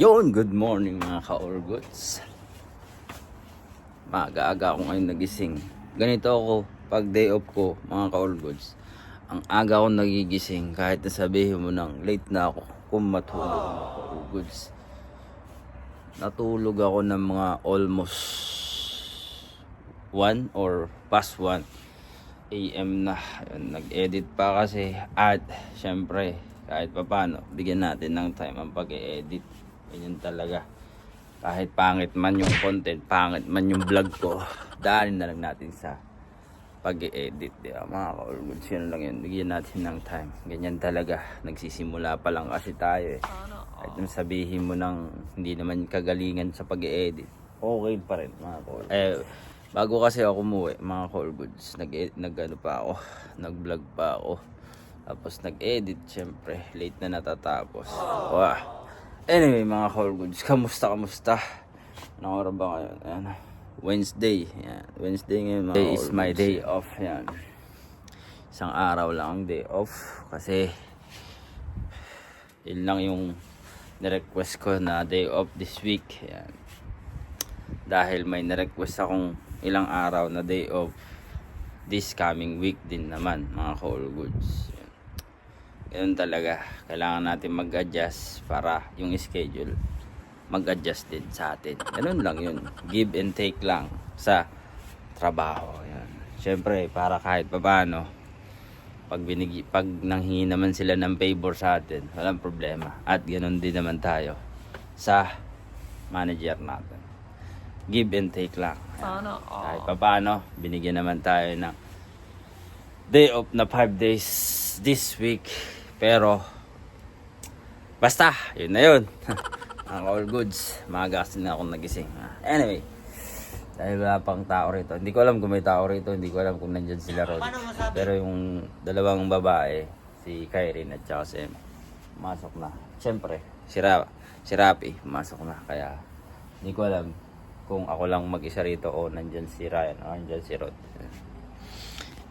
Yun, good morning mga ka-orgots. Maaga-aga ako ngayon nagising. Ganito ako pag day off ko mga ka-orgots. Ang aga ako nagigising kahit na sabihin mo nang late na ako kung matulog mga ka-orgots. Natulog ako ng mga almost 1 or past 1 AM na. Nag-edit pa kasi at syempre kahit papano bigyan natin ng time ang pag-edit. Ganyan talaga. Kahit pangit man yung content, pangit man yung vlog ko, daanin na lang natin sa pag-edit. Di ba? Mga ka-orgoods, yun lang yun. Bigyan natin ng time. Ganyan talaga. Nagsisimula pa lang kasi tayo eh. Kahit nung sabihin mo nang hindi naman kagalingan sa pag-edit, okay pa rin mga ka Eh, bago kasi ako umuwi, mga call goods, nag, nag ano pa ako, nag-vlog pa ako. Tapos nag-edit, syempre, late na natatapos. Wow. Anyway, mga call goods, kamusta, kamusta? Anong oras ba ngayon? Ayan. Wednesday. Yan. Wednesday ngayon, mga Day is my day off. Yan. Isang araw lang ang day off. Kasi, yun lang yung nirequest ko na day off this week. Yan. Dahil may nirequest akong ilang araw na day off this coming week din naman mga call goods. Yan. Ganun talaga. Kailangan natin mag-adjust para yung schedule mag-adjust din sa atin. Ganun lang yun. Give and take lang sa trabaho. Yan. Siyempre, para kahit papaano, pag binigi, pag nanghingi naman sila ng favor sa atin, walang problema. At ganun din naman tayo sa manager natin. Give and take lang. Sana Kahit papaano, binigyan naman tayo ng day off na 5 days this week. Pero, basta, yun na yun. Ang all goods. Maaga kasi na ako nagising. Anyway, dahil wala pang tao rito. Hindi ko alam kung may tao rito. Hindi ko alam kung nandyan sila ron. Pero yung dalawang babae, si Kyrene at saka si masok na. Siyempre, si, Ra si Rapi, masok na. Kaya, hindi ko alam kung ako lang mag-isa rito o nandyan si Ryan o nandyan si Rod.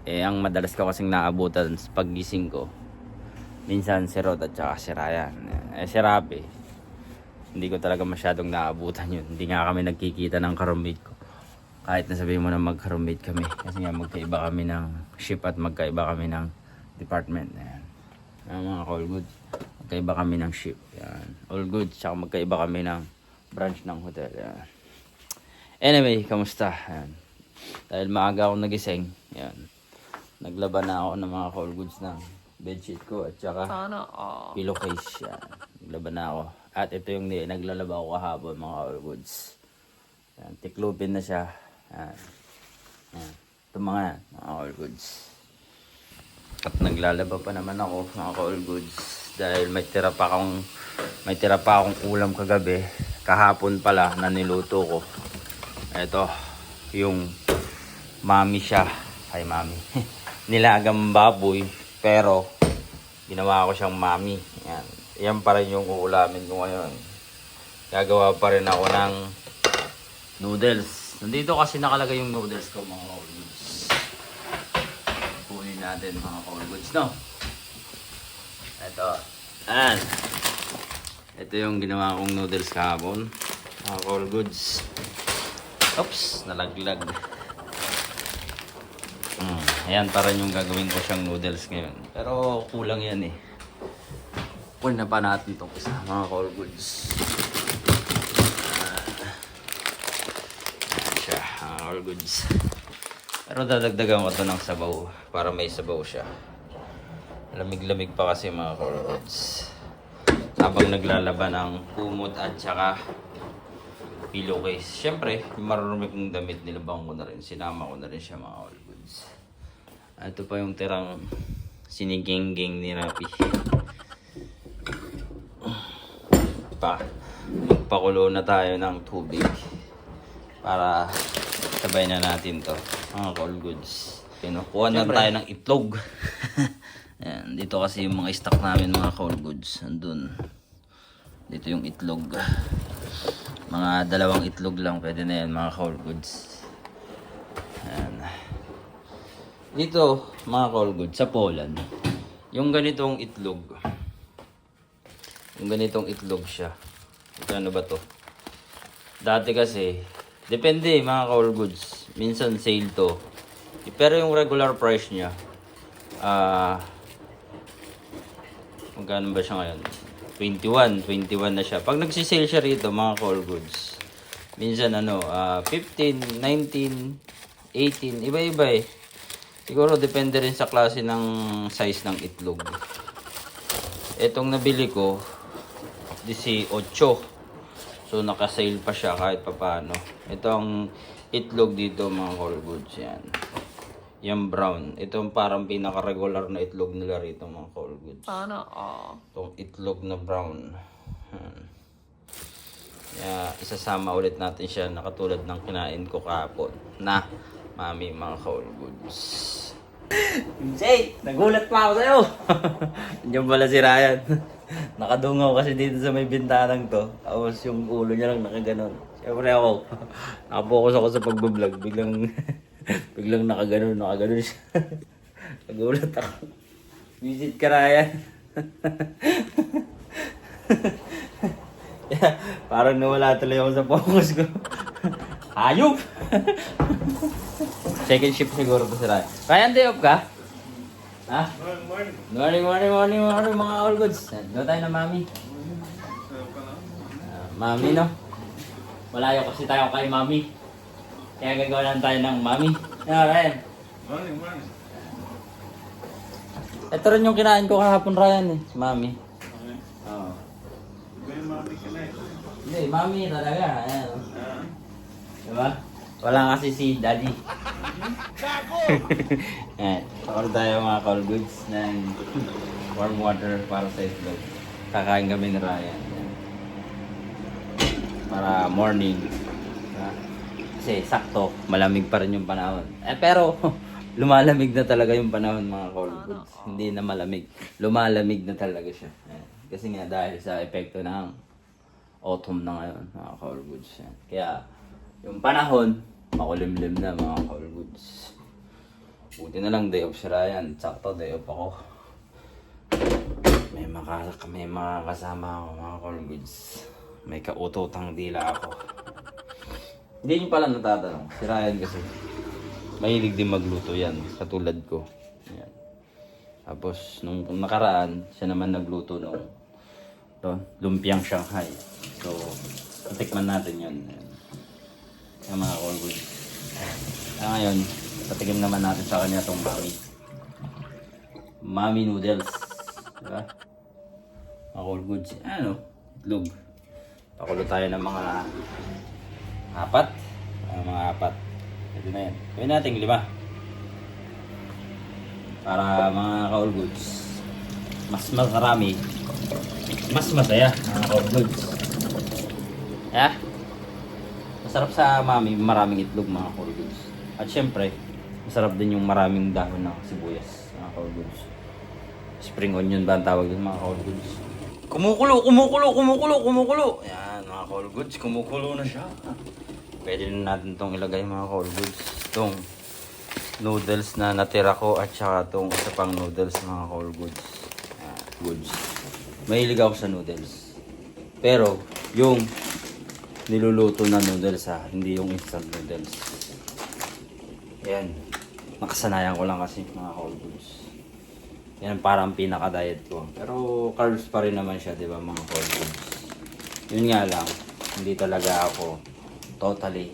Eh, ang madalas ko kasing naabutan sa paggising ko, minsan si Rod at saka si Ryan. Eh, si Rapi, hindi ko talaga masyadong naabutan yun. Hindi nga kami nagkikita ng karumate ko. Kahit na sabihin mo na mag-roommate kami. Kasi nga magkaiba kami ng ship at magkaiba kami ng department. Ayan. Ayan, mga all good. Magkaiba kami ng ship. Ayan. All good. Tsaka magkaiba kami ng branch ng hotel. Ayan. Anyway, kamusta? Ayan. Dahil maaga ako nagising. Ayan. Naglaban na ako ng mga call goods ng bedsheet ko at saka Sana all. pillowcase. Yan. Naglaban na ako. At ito yung naglalaba ako kahapon mga all goods. Yan. Tiklupin na siya. Yan. Yan. Ito mga yan, mga all goods. At naglalaba pa naman ako mga all goods. Dahil may tira pa akong may tira pa akong ulam kagabi. Kahapon pala na niluto ko. Ito, yung mami siya. Ay, mami. Nilagang baboy. Pero, ginawa ko siyang mami. Yan. Yan pa rin yung uulamin ko ngayon. Gagawa pa rin ako ng noodles. Nandito kasi nakalagay yung noodles ko mga all-goods. Kunin natin mga all-goods, no? Ito. Ayan. Ito yung ginawa kong noodles kahapon. Mga all-goods. Oops, nalaglag. Ayan, para yung gagawin ko siyang noodles ngayon. Pero kulang yan eh. Kunin pa natin itong isa, mga call goods. Ayan siya, mga goods. Pero dadagdagan ko to ng sabaw para may sabaw siya. Lamig-lamig pa kasi mga call goods. Habang naglalaba ng kumot at saka pillowcase. Siyempre, yung marurumi kong damit, nilabang ko na rin. Sinama ko na rin siya mga all goods. Ito pa yung tirang siniging-ging ni Rapi. Pa, magpakulo na tayo ng tubig para sabay na natin to. Mga all goods. Kinukuha na tayo ng itlog. Ayan, dito kasi yung mga stock namin mga call goods. Andun. Dito yung itlog. Mga dalawang itlog lang pwede na yan mga call goods. Ayan. Dito mga goods sa Poland. Yung ganitong itlog. Yung ganitong itlog siya. Ano ba to? Dati kasi, depende mga ka-all goods. Minsan sale to. Pero yung regular price niya, ah, magkano ba siya ngayon? 21, 21 na siya. Pag nagsisale siya rito, mga call goods, minsan ano, ah, 15, 19, 18, iba-iba eh. Siguro depende rin sa klase ng size ng itlog. Etong nabili ko, 18. So naka-sale pa siya kahit papaano. Ito ang itlog dito mga call goods yan. Yung brown. Ito ang parang pinaka-regular na itlog nila rito mga call goods. Sana all. Itong itlog na brown. Kaya isasama ulit natin siya na katulad ng kinain ko kahapon na mami mga call goods. Jay, nagulat pa ako sa'yo. Diyan pala si Ryan. Nakadungaw kasi dito sa may bintanang to. Tapos yung ulo niya lang nakaganon. Siyempre ako, nakapokus ako sa pagbablog. Biglang, biglang nakaganon, nakaganon siya. Nagulat ako. Visit ka Ryan. Yeah, parang nawala tuloy ako sa focus ko. Hayop! Second shift siguro to si Ryan. Ryan, day off ka? Ha? Morning, morning, morning, morning, mga all goods. Doon tayo na mami. Ah, mami, no? Malayo kasi tayo kay mami. Kaya gagawa lang tayo ng mami. Ano, Ryan? Morning, morning. Ito rin yung kinain ko kahapon, Ryan, eh. Mami. Okay. Oo. Mami eh. Hindi, mami talaga. Ayan, oh. Diba? Wala kasi si daddy. Ayan. Pakalo tayo mga call goods ng warm water para sa itlog. Kakain kami ni Ryan. Para morning. Diba? Kasi sakto, malamig pa rin yung panahon. Eh pero, lumalamig na talaga yung panahon mga call goods. Hindi na malamig. Lumalamig na talaga siya. Kasi nga dahil sa epekto ng autumn na ngayon, mga call goods. Yan. Kaya, yung panahon, makulimlim na mga call goods. Buti na lang day off si Ryan. Sakto day off ako. May, maka, may mga kasama ako mga call goods. May kaututang dila ako. Hindi niyo pala natatanong. Si Ryan kasi, mahilig din magluto yan. Katulad ko. Yan. Tapos, nung nakaraan, siya naman nagluto nung to, lumpiang Shanghai. So, tikman natin yun. Ayan. Yung mga good. Kaya ngayon, patikim naman natin sa kanya itong mami. Mami noodles. Diba? Mga goods. Ano? Itlog. Pakulo tayo ng mga apat. Ah, mga apat. Ito na yan. Gawin natin lima. Para mga ka-all goods. Mas marami. Mas masaya mga ka-all goods. Yeah? Masarap sa mami, maraming itlog mga ka-all goods. At syempre, masarap din yung maraming dahon ng sibuyas mga ka-all goods. Spring onion ba ang tawag doon mga ka-all goods? Kumukulo, kumukulo, kumukulo, kumukulo. Yan mga ka-all goods, kumukulo na siya. Pwede na natin itong ilagay mga ka-all goods. Itong noodles na natira ko at saka itong isa pang noodles mga ka-all goods. Goods. Mahilig ako sa noodles. Pero, yung niluluto na noodles ha, hindi yung instant noodles. Yan. Nakasanayan ko lang kasi mga ka-all goods. Yan parang pinaka-diet ko. Pero carbs pa rin naman siya, di ba mga cold foods. Yun nga lang, hindi talaga ako totally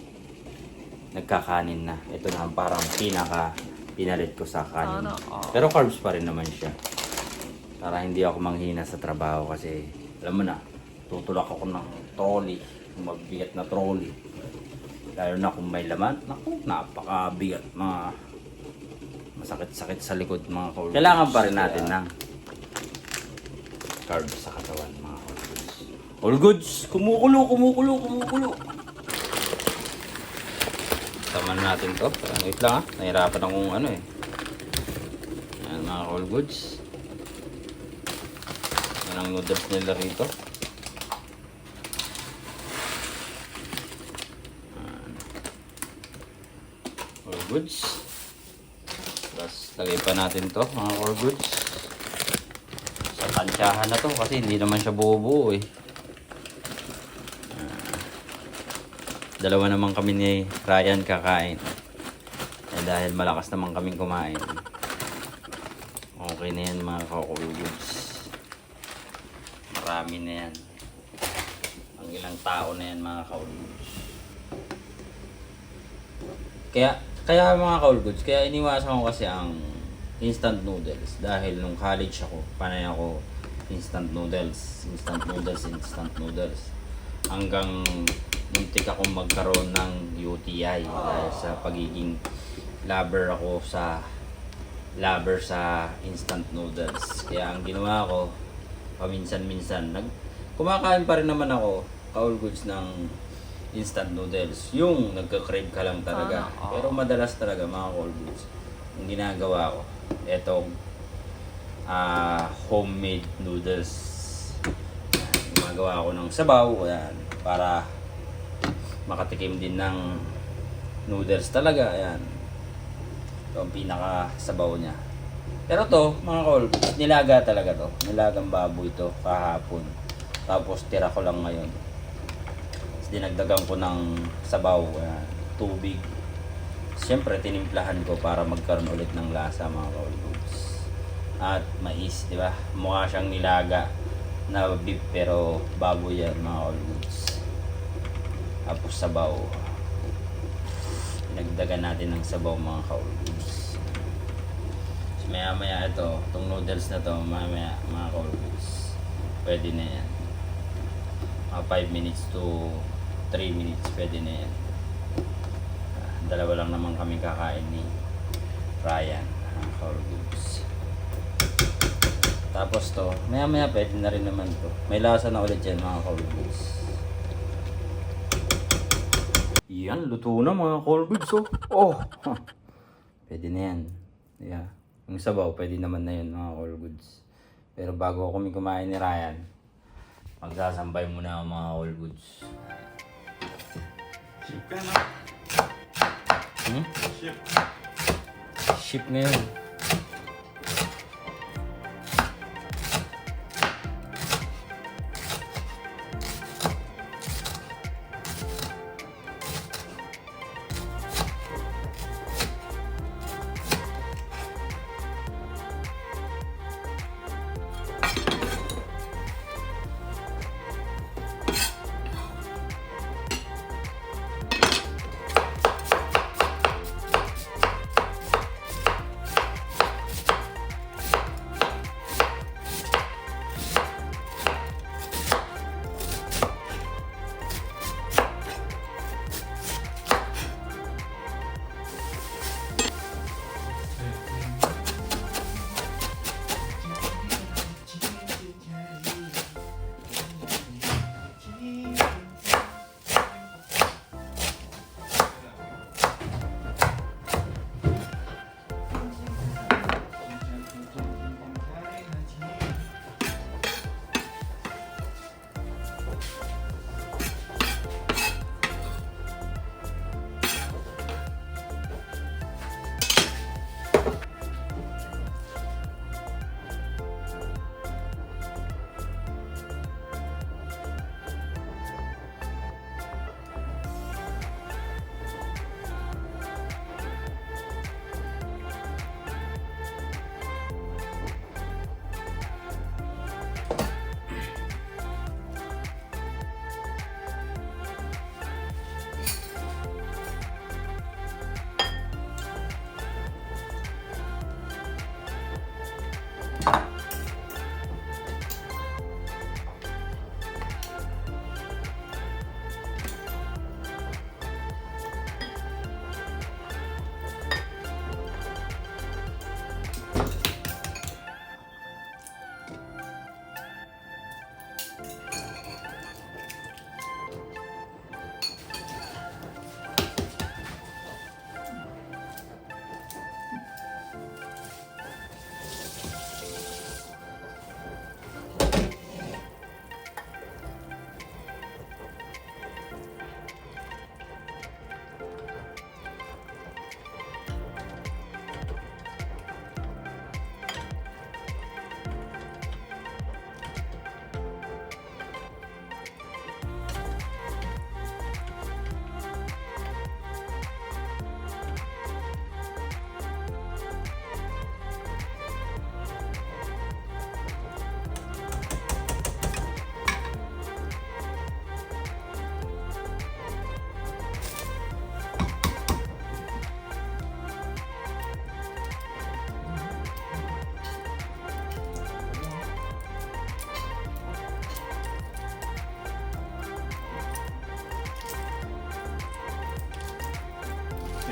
nagkakanin na. Ito na ang parang pinaka pinalit ko sa kanin. All. Pero carbs pa rin naman siya. Para hindi ako manghina sa trabaho kasi alam mo na, tutulak ako ng trolley, mabigat na trolley. Lalo na kung may laman, naku, napakabigat mga masakit-sakit sa likod mga kaul. Kailangan pa rin natin ng carbs sa katawan mga kaul. All goods, kumukulo, kumukulo, kumukulo. Taman natin to. Wait lang ha. Nahirapan akong ano eh. Yan mga all goods. Yan ang noodles nila rito. Yan. All goods. Tapos lagay pa natin to mga all goods. Sa tansyahan na to kasi hindi naman siya buo-buo eh. Dalawa naman kami ni Ryan kakain. Eh, dahil malakas naman kaming kumain. Okay na yan mga kakulubs. Marami na yan. Ang ilang tao na yan mga kakulubs. Kaya, kaya mga kaulgods, kaya iniwasan ko kasi ang instant noodles. Dahil nung college ako, panay ako instant noodles, instant noodles, instant noodles. Hanggang muntik akong magkaroon ng UTI dahil sa pagiging lover ako sa lover sa instant noodles. Kaya ang ginawa ko, paminsan-minsan, nag, kumakain pa rin naman ako, kaul goods ng instant noodles. Yung nagka-crave ka lang talaga. Ah, oo. Pero madalas talaga mga kaul goods, ang ginagawa ko, etong ah, homemade noodles. Gumagawa ako ng sabaw, yan, para makatikim din ng noodles talaga, yan. Ito ang pinaka sabaw niya. Pero to, mga kol, nilaga talaga to. Nilagang baboy to kahapon. Tapos tira ko lang ngayon. Dinagdagan ko ng sabaw, ayan, tubig. Siyempre, tinimplahan ko para magkaroon ulit ng lasa mga kol. At mais, di ba? Mukha siyang nilaga na beef pero baboy yan mga kol. Tapos sabaw. Nagdagan natin ng sabaw mga kaulguds. So, maya maya ito, itong noodles na to, maya maya mga kaulguds. Pwede na yan. Mga 5 minutes to 3 minutes, pwede na yan. Ah, Dalawa lang naman kami kakain ni Ryan, mga kaulguds. Tapos to, maya maya pwede na rin naman to. May lasa na ulit yan mga kaulguds. Yan, luto na mga colbigs oh. Oh! huh. Pwede na yan. Yeah. Yung sabaw, pwede naman na yun mga colbigs. Pero bago kami kumain ni Ryan, magsasambay muna ako mga colbigs. Ship ka na. Hmm? Ship. Ship ngayon.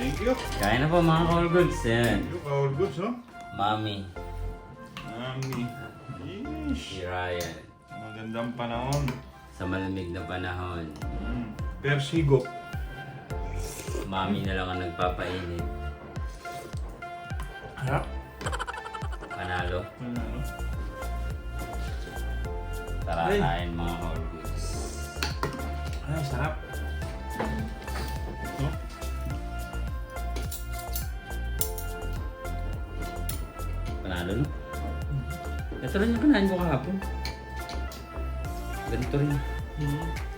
Thank you. Kain na po mga all goods. Yan. Thank you, all goods, oh. Mami, Mami. si Yeesh. Ryan. Magandang panahon. Sa malamig na panahon. Mm. Persigo. Mami na lang ang nagpapainit. Harap. Panalo. Ano? Tara Ay. kain mga all goods. Ay, sarap. Rin yung kinain ko kahapon. Ganito rin. Mm.